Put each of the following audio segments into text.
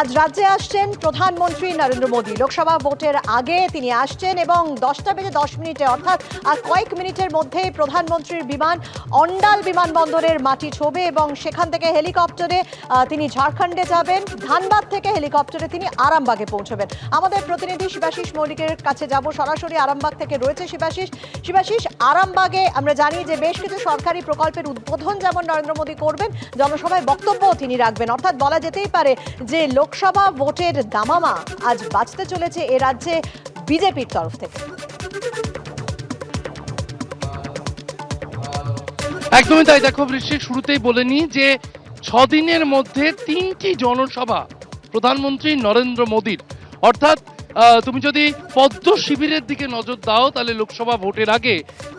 আজ রাজ্যে আসছেন প্রধানমন্ত্রী নরেন্দ্র মোদী। লোকসভা ভোটের আগে তিনি আসছেন এবং দশটা বেজে দশ মিনিটে, অর্থাৎ আর কয়েক মিনিটের মধ্যেই প্রধানমন্ত্রীর বিমান অন্ডাল বিমানবন্দরের মাটি ছোবে এবং সেখান থেকে হেলিকপ্টারে তিনি ঝাড়খণ্ডে যাবেন। ধানবাদ থেকে হেলিকপ্টারে তিনি আরামবাগে পৌঁছবেন। আমাদের প্রতিনিধি শিবাশিস মৌলিকের কাছে যাব। সরাসরি আরামবাগ থেকে রয়েছে শিবাশিস। শিবাশিস, আরামবাগে আমরা জানি যে বেশ কিছু সরকারি প্রকল্পের উদ্বোধন যেমন নরেন্দ্র মোদী করবেন, জনসভায় বক্তব্যও তিনি রাখবেন। অর্থাৎ বলা যেতেই পারে যে লোকসভা ভোটের দামামা আজ বাঁচতে চলেছে এ রাজ্যে বিজেপির তরফ থেকে। একদমই তাই। দেখো, বৃষ্টির শুরুতেই বলে নিই যে ছদিনের মধ্যে তিনটি জনসভা প্রধানমন্ত্রী নরেন্দ্র মোদীর। অর্থাৎ তুমি যদি পদ্ম শিবিরের দিকে নজর দাও, তাহলে লোকসভা ভোটের আগে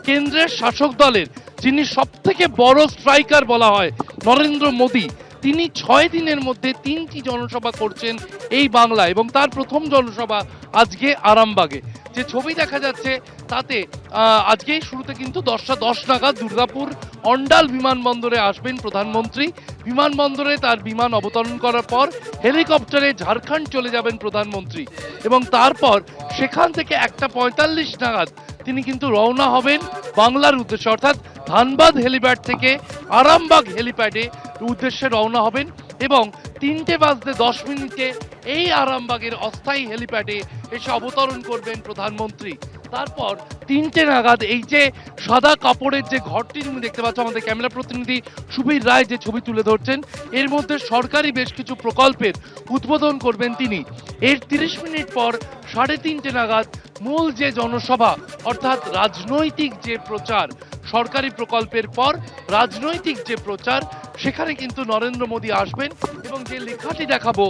কেন্দ্রের শাসক দলের, যিনি সব থেকে বড় স্ট্রাইকার বলা হয়, নরেন্দ্র মোদী তিনি ছয় দিনের মধ্যে তিনটি জনসভা করছেন এই বাংলা এবং তার প্রথম জনসভা আজকে আরামবাগে। যে ছবি দেখা যাচ্ছে তাতে আহ, আজকেই শুরুতে কিন্তু দশটা দশ নাগাদ দুর্গাপুর অন্ডাল বিমানবন্দরে আসবেন প্রধানমন্ত্রী। বিমানবন্দরে তার বিমান অবতরণ করার পর হেলিকপ্টারে ঝাড়খণ্ড চলে যাবেন প্রধানমন্ত্রী এবং তারপর সেখান থেকে একটা পঁয়তাল্লিশ নাগাদ তিনি কিন্তু রওনা হবেন বাংলার উদ্দেশ্যে। অর্থাৎ ধানবাদ হেলিপ্যাড থেকে আরামবাগ হেলিপ্যাডে উদ্দেশ্যে রওনা হবেন এবং তিনটে বাজতে দশ মিনিটে এই আরামবাগের অস্থায়ী হেলিপ্যাডে এসে অবতরণ করবেন প্রধানমন্ত্রী। তারপর তিনটে নাগাদ এই যে সাদা কাপড়ের যে ঘরটি তুমি দেখতে পাচ্ছ, আমাদের ক্যামেরা প্রতিনিধি সুবীর রায় যে ছবি তুলে ধরছেন, এর মধ্যে সরকারি বেশ কিছু প্রকল্পের উদ্বোধন করবেন তিনি। এর তিরিশ মিনিট পর সাড়ে তিনটে নাগাদ মূল যে জনসভা, অর্থাৎ রাজনৈতিক যে প্রচার সরকারি প্রকল্পের পর রাজনৈতিক যে প্রচার, সেখানে কিন্তু নরেন্দ্র মোদী আসবেন এবং যে লেখাটি দেখাবো,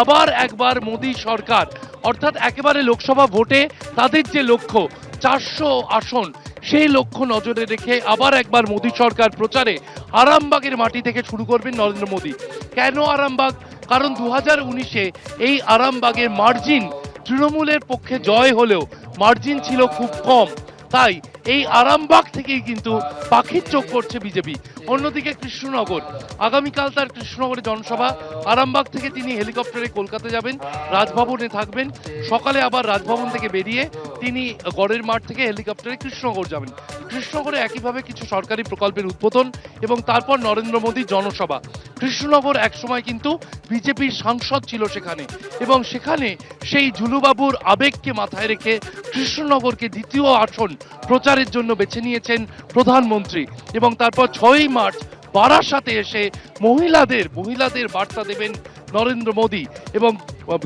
আবার একবার মোদী সরকার, অর্থাৎ একেবারে লোকসভা ভোটে তাদের যে লক্ষ্য, চারশো আসন, সেই লক্ষ্য নজরে রেখে আবার একবার মোদী সরকার প্রচারে আরামবাগের মাটি থেকে শুরু করবেন নরেন্দ্র মোদী। কেন আরামবাগ? কারণ দু হাজার উনিশে এই আরামবাগের মার্জিন তৃণমূলের পক্ষে জয় হলেও মার্জিন ছিল খুব কম। তাই এই আরামবাগ থেকেই কিন্তু পাখির চোখ করছে বিজেপি। অন্যদিকে কৃষ্ণনগর, আগামীকাল তার কৃষ্ণনগরে জনসভা। আরামবাগ থেকে তিনি হেলিকপ্টারে কলকাতা যাবেন, রাজভবনে থাকবেন। সকালে আবার রাজভবন থেকে বেরিয়ে তিনি গড়ের মাঠ থেকে হেলিকপ্টারে কৃষ্ণনগর যাবেন। কৃষ্ণনগরে একইভাবে কিছু সরকারি প্রকল্পের উদ্বোধন এবং তারপর নরেন্দ্র মোদীর জনসভা। কৃষ্ণনগর একসময় কিন্তু বিজেপির সাংসদ ছিল সেখানে। এবং সেখানে সেই ঝুলুবাবুর আবেগকে মাথায় রেখে কৃষ্ণনগরকে দ্বিতীয় আসন প্রচারের জন্য বেছে নিয়েছেন প্রধানমন্ত্রী। এবং তারপর ছয়ই মার্চ বারার সাথে এসে মহিলাদের মহিলাদের বার্তা দেবেন নরেন্দ্র মোদী। এবং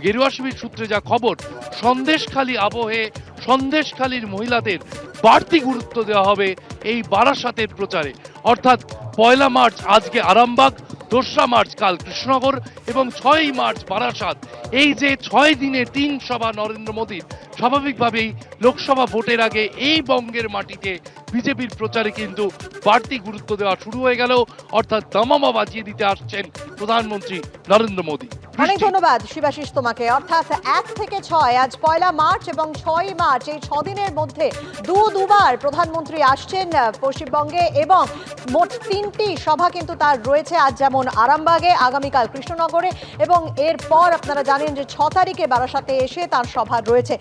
গেরুয়া শিবির সূত্রে যা খবর, সন্দেশখালী আবহে সন্দেশখালীর মহিলাদের বাড়তি গুরুত্ব দেওয়া হবে এই বারাসাতের প্রচারে। অর্থাৎ পয়লা মার্চ আজকে আরামবাগ দোসরা মার্চ কাল কৃষ্ণনগর এবং ছয়ই মার্চ বারাসাত। এই যে ছয় দিনে তিন সভা নরেন্দ্র মোদীর, স্বাভাবিকভাবেই লোকসভা ভোটের আগে এই বঙ্গের মাটিতে বিজেপির প্রচারে কিন্তু বাড়তি গুরুত্ব দেওয়া শুরু হয়ে গেল। অর্থাৎ দামামা বাজিয়ে দিতে আসছেন প্রধানমন্ত্রী নরেন্দ্র মোদী। অনেক ধন্যবাদ শিবাশিস তোমাকে। অর্থাৎ এক থেকে ছয় আজ পয়লা মার্চ এবং ছয়ই মার্চ এই ছদিনের মধ্যে দু দুবার প্রধানমন্ত্রী আসছেন পশ্চিমবঙ্গে এবং মোট তিনটি সভা কিন্তু তার রয়েছে আজ যেমন আরামবাগে আগামীকাল কৃষ্ণনগরে এবং এরপর আপনারা জানেন যে ছ তারিখে বারাসাতে এসে তার সভা রয়েছে।